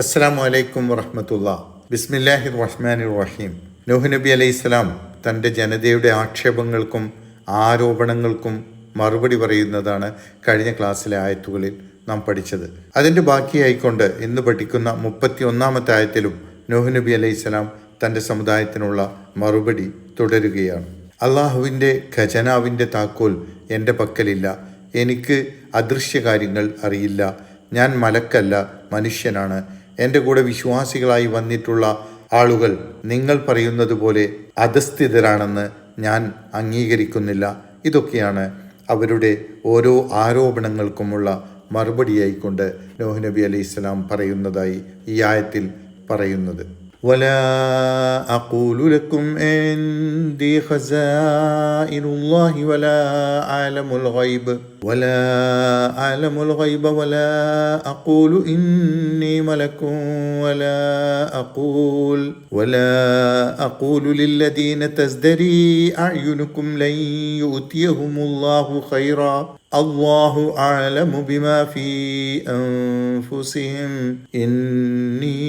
അസ്സാം അലൈക്കും വറഹമത്തുള്ള. ബിസ്മില്ലാഹിർ റഹ്മാൻ റഹീം നൂഹ് നബി അലൈഹി സ്വലാം തന്റെ ജനതയുടെ ആക്ഷേപങ്ങൾക്കും ആരോപണങ്ങൾക്കും മറുപടി പറയുന്നതാണ് കഴിഞ്ഞ ക്ലാസ്സിലെ ആയത്തുകളിൽ നാം പഠിച്ചത്. അതിന്റെ ബാക്കിയായിക്കൊണ്ട് ഇന്ന് പഠിക്കുന്ന മുപ്പത്തി ഒന്നാമത്തെ ആയത്തിലും നൂഹ് നബി അലൈഹി സ്വലാം തന്റെ സമുദായത്തിനുള്ള മറുപടി തുടരുകയാണ്. അള്ളാഹുവിന്റെ ഖജനാവിന്റെ താക്കോൽ എന്റെ പക്കലില്ല. എനിക്ക് അദൃശ്യകാര്യങ്ങൾ അറിയില്ല. ഞാൻ മലക്കല്ല മനുഷ്യനാണ്. എന്റെ കൂടെ വിശ്വാസികളായി വന്നിട്ടുള്ള ആളുകൾ നിങ്ങൾ പറയുന്നത് പോലെ അധസ്ഥിതരാണെന്ന് ഞാൻ അംഗീകരിക്കുന്നില്ല. ഇതൊക്കെയാണ് അവരുടെ ഓരോ ആരോപണങ്ങൾക്കുമുള്ള മറുപടിയായിക്കൊണ്ട് നോഹ് നബി അലൈഹി സ്വലാം പറയുന്നതായി ഈ ആയത്തിൽ പറയുന്നത്. ولا أقول لكم عندي خزائن الله ولا أعلم الغيب ولا أعلم الغيب ولا أقول إني ملك ولا أقول ولا أقول للذين تزدري أعينكم لن يؤتيهم الله خيرا. الله أعلم بما في أنفسهم إني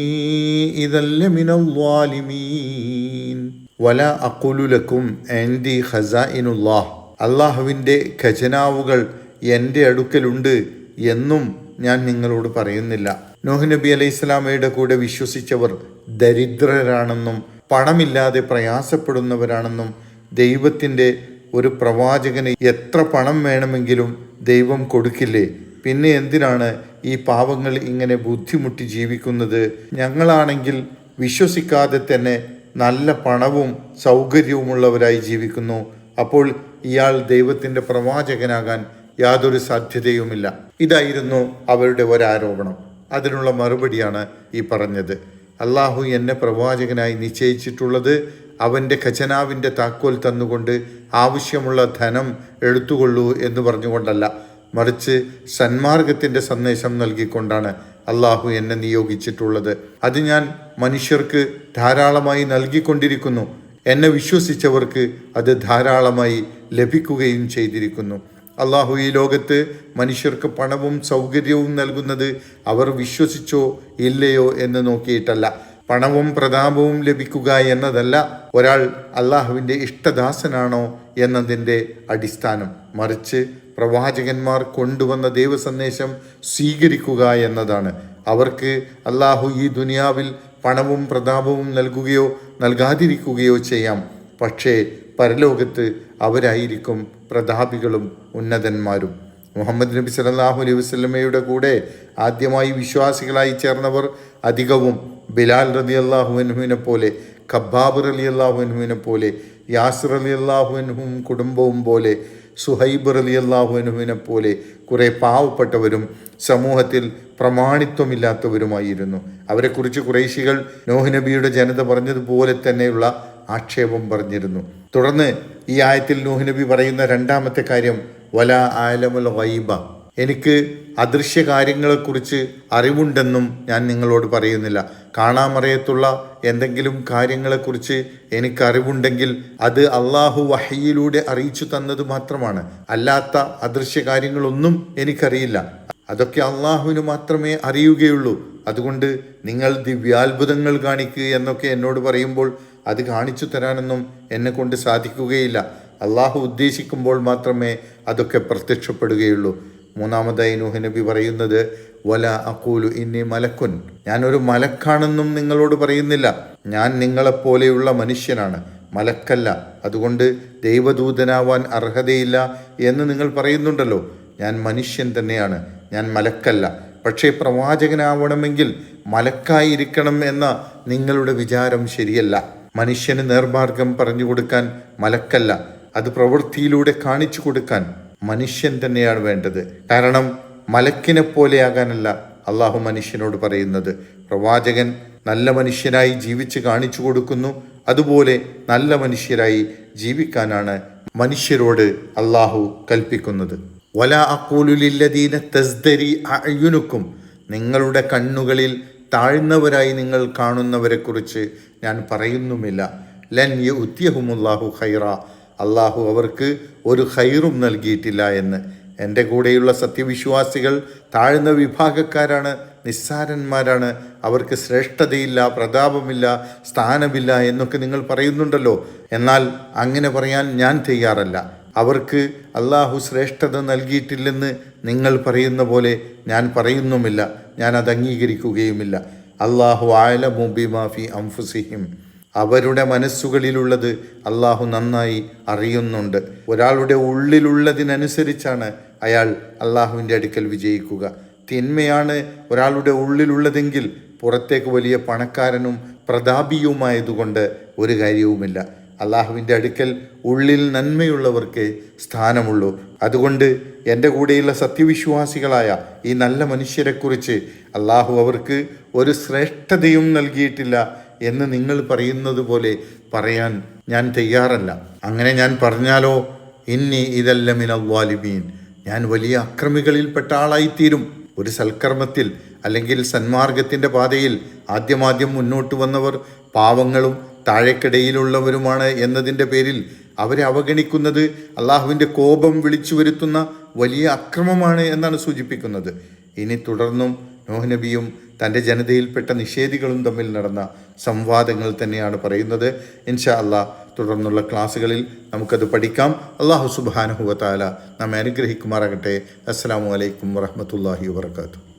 إذا لمن الظالمين ولا أقول لكم عندي خزائن الله അള്ളാഹുവിൻ്റെ ഖജനാവുകൾ എൻ്റെ അടുക്കലുണ്ട് എന്നും ഞാൻ നിങ്ങളോട് പറയുന്നില്ല നോഹ് നബി അലൈഹി സ്വലാമയുടെ കൂടെ വിശ്വസിച്ചവർ ദരിദ്രരാണെന്നും പണമില്ലാതെ പ്രയാസപ്പെടുന്നവരാണെന്നും ദൈവത്തിൻ്റെ ഒരു പ്രവാചകന് എത്ര പണം വേണമെങ്കിലും ദൈവം കൊടുക്കില്ലേ? പിന്നെ എന്തിനാണ് ഈ പാവങ്ങൾ ഇങ്ങനെ ബുദ്ധിമുട്ടി ജീവിക്കുന്നത്? ഞങ്ങളാണെങ്കിൽ വിശ്വസിക്കാതെ തന്നെ നല്ല പണവും സൗകര്യവുമുള്ളവരായി ജീവിക്കുന്നു. അപ്പോൾ ഇയാൾ ദൈവത്തിന്റെ പ്രവാചകനാകാൻ യാതൊരു സാധ്യതയുമില്ല. ഇതായിരുന്നു അവരുടെ ഒരാരോപണം. അതിനുള്ള മറുപടിയാണ് ഈ പറഞ്ഞത്. അള്ളാഹു എന്നെ പ്രവാചകനായി നിശ്ചയിച്ചിട്ടുള്ളത് അവന്റെ ഖജനാവിന്റെ താക്കോൽ തന്നുകൊണ്ട് ആവശ്യമുള്ള ധനം എടുത്തുകൊള്ളൂ എന്ന് പറഞ്ഞുകൊണ്ടല്ല. മറിച്ച് സന്മാർഗത്തിന്റെ സന്ദേശം നൽകിക്കൊണ്ടാണ് അള്ളാഹു എന്നെ നിയോഗിച്ചിട്ടുള്ളത്. അത് ഞാൻ മനുഷ്യർക്ക് ധാരാളമായി നൽകിക്കൊണ്ടിരിക്കുന്നു. എന്നെ വിശ്വസിച്ചവർക്ക് അത് ധാരാളമായി ലഭിക്കുകയും ചെയ്തിരിക്കുന്നു. അള്ളാഹു ഈ ലോകത്ത് മനുഷ്യർക്ക് പണവും സൗകര്യവും നൽകുന്നത് അവർ വിശ്വസിച്ചോ ഇല്ലയോ എന്ന് നോക്കിയിട്ടല്ല. പണവും പ്രതാപവും ലഭിക്കുക എന്നതല്ല ഒരാൾ അള്ളാഹുവിന്റെ ഇഷ്ടദാസനാണോ എന്നതിന്റെ അടിസ്ഥാനം. മറിച്ച് പ്രവാചകന്മാർ കൊണ്ടുവന്ന ദൈവസന്ദേശം സ്വീകരിക്കുക എന്നതാണ്. അവർക്ക് അള്ളാഹു ഈ ദുനിയാവിൽ പണവും പ്രതാപവും നൽകുകയോ നൽകാതിരിക്കുകയോ ചെയ്യാം. പക്ഷേ പരലോകത്ത് അവരായിരിക്കും പ്രതാപികളും ഉന്നതന്മാരും. മുഹമ്മദ് നബി സല്ലല്ലാഹു അലൈഹി വസല്ലമയുടെ കൂടെ ആദ്യമായി വിശ്വാസികളായി ചേർന്നവർ അധികവും ബിലാൽ റലി അള്ളാഹുവിനെ പോലെ ഖബ്ബാബ് റലി അള്ളാഹുവിനെ പോലെ യാസിർ അലി അള്ളാഹുവിനും കുടുംബവും പോലെ സുഹൈബ് റലി അള്ളാഹുവിനെ പോലെ കുറേ പാവപ്പെട്ടവരും സമൂഹത്തിൽ പ്രമാണിത്വമില്ലാത്തവരുമായിരുന്നു. അവരെക്കുറിച്ച് കുറേശികൾ നോഹ് നബിയുടെ ജനത പറഞ്ഞതുപോലെ തന്നെയുള്ള ആക്ഷേപം പറഞ്ഞിരുന്നു. തുടർന്ന് ഈ ആയത്തിൽ നൂഹ് നബി പറയുന്ന രണ്ടാമത്തെ കാര്യം വല ആലമുൽ വൈബ എനിക്ക് അദൃശ്യ കാര്യങ്ങളെക്കുറിച്ച് അറിവുണ്ടെന്നും ഞാൻ നിങ്ങളോട് പറയുന്നില്ല. കാണാമറയത്തുള്ള എന്തെങ്കിലും കാര്യങ്ങളെക്കുറിച്ച് എനിക്ക് അറിവുണ്ടെങ്കിൽ അത് അള്ളാഹു വഹയിലൂടെ അറിയിച്ചു തന്നത് മാത്രമാണ്. അല്ലാത്ത അദൃശ്യ കാര്യങ്ങളൊന്നും എനിക്കറിയില്ല. അതൊക്കെ അള്ളാഹുവിന് മാത്രമേ അറിയുകയുള്ളൂ. അതുകൊണ്ട് നിങ്ങൾ ദിവ്യാത്ഭുതങ്ങൾ കാണിക്കുക എന്നൊക്കെ എന്നോട് പറയുമ്പോൾ അത് കാണിച്ചു തരാനൊന്നും എന്നെ കൊണ്ട് സാധിക്കുകയില്ല. അള്ളാഹു ഉദ്ദേശിക്കുമ്പോൾ മാത്രമേ അതൊക്കെ പ്രത്യക്ഷപ്പെടുകയുള്ളൂ. മൂന്നാമതായി നൂഹ് നബി പറയുന്നത് വല അക്കൂലു ഇന്നി മലക്കുൻ. ഞാനൊരു മലക്കാണെന്നും നിങ്ങളോട് പറയുന്നില്ല. ഞാൻ നിങ്ങളെപ്പോലെയുള്ള മനുഷ്യനാണ്. മലക്കല്ല. അതുകൊണ്ട് ദൈവദൂതനാവാൻ അർഹതയില്ല എന്ന് നിങ്ങൾ പറയുന്നുണ്ടല്ലോ. ഞാൻ മനുഷ്യൻ തന്നെയാണ്. ഞാൻ മലക്കല്ല. പക്ഷേ പ്രവാചകനാവണമെങ്കിൽ മലക്കായിരിക്കണം എന്ന നിങ്ങളുടെ വിചാരം ശരിയല്ല. മനുഷ്യന് നേർമാർഗം പറഞ്ഞു കൊടുക്കാൻ മലക്കല്ല. അത് പ്രവൃത്തിയിലൂടെ കാണിച്ചു കൊടുക്കാൻ മനുഷ്യൻ തന്നെയാണ് വേണ്ടത്. കാരണം മലക്കിനെ പോലെയാകാനല്ല അള്ളാഹു മനുഷ്യനോട് പറയുന്നത്. പ്രവാചകൻ നല്ല മനുഷ്യനായി ജീവിച്ച് കാണിച്ചു കൊടുക്കുന്നു. അതുപോലെ നല്ല മനുഷ്യരായി ജീവിക്കാനാണ് മനുഷ്യരോട് അള്ളാഹു കൽപ്പിക്കുന്നത്. വല അക്കൂലുലില്ലദീന തസ്ദരി അയ്യുനുക്കും നിങ്ങളുടെ കണ്ണുകളിൽ താഴ്ന്നവരായി നിങ്ങൾ കാണുന്നവരെക്കുറിച്ച് ഞാൻ പറയുന്നുമില്ല. ലൻ യു ഉത്യഹുമുല്ലാഹു ഖൈറ. അള്ളാഹു അവർക്ക് ഒരു ഹൈറും നൽകിയിട്ടില്ല എന്ന്. എന്റെ കൂടെയുള്ള സത്യവിശ്വാസികൾ താഴ്ന്ന വിഭാഗക്കാരാണ് നിസ്സാരന്മാരാണ്. അവർക്ക് ശ്രേഷ്ഠതയില്ല പ്രതാപമില്ല സ്ഥാനമില്ല എന്നൊക്കെ നിങ്ങൾ പറയുന്നുണ്ടല്ലോ. എന്നാൽ അങ്ങനെ പറയാൻ ഞാൻ തയ്യാറല്ല. അവർക്ക് അള്ളാഹു ശ്രേഷ്ഠത നൽകിയിട്ടില്ലെന്ന് നിങ്ങൾ പറയുന്ന പോലെ ഞാൻ പറയുന്നുമില്ല. ഞാൻ അത് അംഗീകരിക്കുകയുമില്ല. അള്ളാഹു ആലമു ബിമാഫി അംഫുസിഹിം. അവരുടെ മനസ്സുകളിലുള്ളത് അള്ളാഹു നന്നായി അറിയുന്നുണ്ട്. ഒരാളുടെ ഉള്ളിലുള്ളതിനനുസരിച്ചാണ് അയാൾ അള്ളാഹുവിന്റെ അടുക്കൽ വിജയിക്കുക. തിന്മയാണ് ഒരാളുടെ ഉള്ളിലുള്ളതെങ്കിൽ പുറത്തേക്ക് വലിയ പണക്കാരനും പ്രതാപിയുമായതുകൊണ്ട് ഒരു കാര്യവുമില്ല. അള്ളാഹുവിന്റെ അടുക്കൽ ഉള്ളിൽ നന്മയുള്ളവർക്ക് സ്ഥാനമുള്ളൂ. അതുകൊണ്ട് എന്റെ കൂടെയുള്ള സത്യവിശ്വാസികളായ ഈ നല്ല മനുഷ്യരെക്കുറിച്ച് അള്ളാഹു അവർക്ക് ഒരു ശ്രേഷ്ഠതയും നൽകിയിട്ടില്ല. എന്ന് നിങ്ങൾ പറയുന്നത് പോലെ പറയാൻ ഞാൻ തയ്യാറല്ല. അങ്ങനെ ഞാൻ പറഞ്ഞാലോ ഇന്നി ഇതല്ല വാലിബീൻ ഞാൻ വലിയ അക്രമികളിൽപ്പെട്ട ആളായിത്തീരും. ഒരു സൽക്കർമ്മത്തിൽ അല്ലെങ്കിൽ സന്മാർഗത്തിന്റെ പാതയിൽ ആദ്യമാദ്യം മുന്നോട്ട് വന്നവർ പാവങ്ങളും താഴെക്കിടയിലുള്ളവരുമാണ് എന്നതിന്റെ പേരിൽ അവരെ അവഗണിക്കുന്നത് അള്ളാഹുവിന്റെ കോപം വിളിച്ചു വരുത്തുന്ന വലിയ അക്രമമാണ് എന്നാണ് സൂചിപ്പിക്കുന്നത്. ഇനി തുടർന്നും നോഹ് നബിയും തന്റെ ജനതയിൽപ്പെട്ട നിഷേധികളും തമ്മിൽ നടന്ന സംവാദങ്ങൾ തന്നെയാണ് പറയുന്നത്. ഇൻഷാ അള്ളാഹ് തുടർന്നുള്ള ക്ലാസ്സുകളിൽ നമുക്കത് പഠിക്കാം. അള്ളാഹു സുബാനഹുവ താല നമ്മെ അനുഗ്രഹിക്കുമാറാകട്ടെ. അസ്സാം വലൈക്കും വറഹമത്തല്ലാഹി വാത്തു